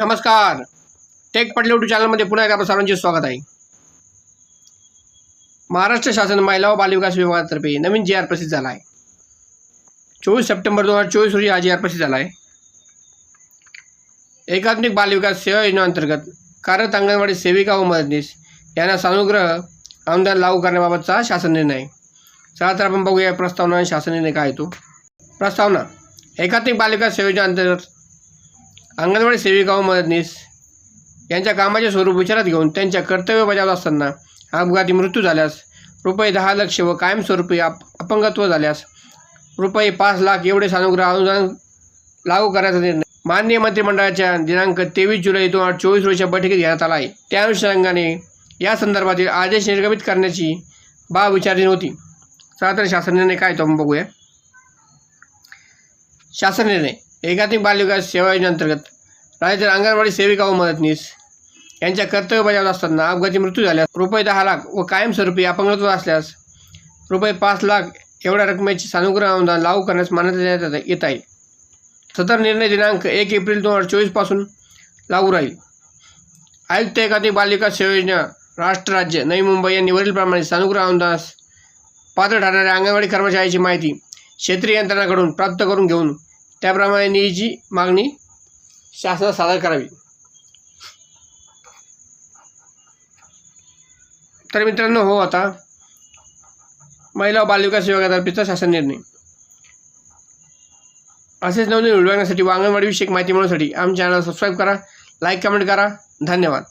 नमस्कार. टेक पटले यूट्यूब चॅनलमध्ये पुन्हा एकदा आपलं सर्वांचे स्वागत आहे. महाराष्ट्र शासन महिला व बालविकास विभागातर्फे नवीन जी आर प्रसिद्ध झाला आहे. चोवीस सप्टेंबर दोन हजार चोवीस रोजी हा जी आर प्रसिद्ध झाला आहे. एकात्मिक बालविकास सेवा योजनेअंतर्गत कार्यरत अंगणवाडी सेविका व मदतनीस यांना सानुग्रह अनुदान लागू करण्याबाबतचा शासन निर्णय चला तर आपण बघूया प्रस्तावना आणि शासन निर्णय काय येतो प्रस्तावना. एकात्मिक बालविकास सेवा योजनेअंतर्गत अंगणवाडी सेविका व मदतनीस यांच्या कामाचे स्वरूप विचारात घेऊन त्यांच्या कर्तव्य बजावत असताना अपघाती मृत्यू झाल्यास रुपये दहा लक्ष व कायमस्वरूपी अप अपंगत्व झाल्यास रुपये पाच लाख एवढे सानुग्रह अनुदान लागू करण्याचा निर्णय माननीय मंत्रिमंडळाच्या दिनांक तेवीस जुलै दोन हजार चोवीस रोजीच्या बैठकीत घेण्यात आला आहे. त्या अनुषंगाने या संदर्भातील आदेश निर्गमित करण्याची बाब विचारली नव्हती. चला तर शासन निर्णय काय तो बघूया. शासन निर्णय. एकात्मिक बालविकास सेवा योजनेअंतर्गत राज्यातील अंगणवाडी सेविका व मदतनीस यांच्या कर्तव्य बजावत असताना अपघाती मृत्यू झाल्यास रुपये दहा लाख व कायमस्वरूपी अपंगत्व असल्यास रुपये पाच लाख एवढ्या रकमेची सानुग्रह अनुदान लागू करण्यास मान्यता देण्यात येत- आहे. सदर निर्णय दिनांक एक एप्रिल दोन हजार चोवीसपासून लागू राहील. आयुक्त एकात्मिक बालविकास सेवा योजना राष्ट्र राज्य नवी मुंबई यांनी वरीलप्रमाणे सानुग्रह अनुदानास पात्र ठरणाऱ्या अंगणवाडी कर्मचाऱ्याची माहिती क्षेत्रीय यंत्रणाकडून प्राप्त करून घेऊन त्याप्रमाणे निधीची मागणी शासनात सादर करावी. तर मित्रांनो हो आता महिला व बालविकास विभागातर्फेचा शासन निर्णय. असेच नवनवीन व्हिडिओ बघण्यासाठी व अंगणवाडी विषयक माहिती मिळवण्यासाठी आमच्या चॅनल सबस्क्राईब करा लाईक कमेंट करा. धन्यवाद.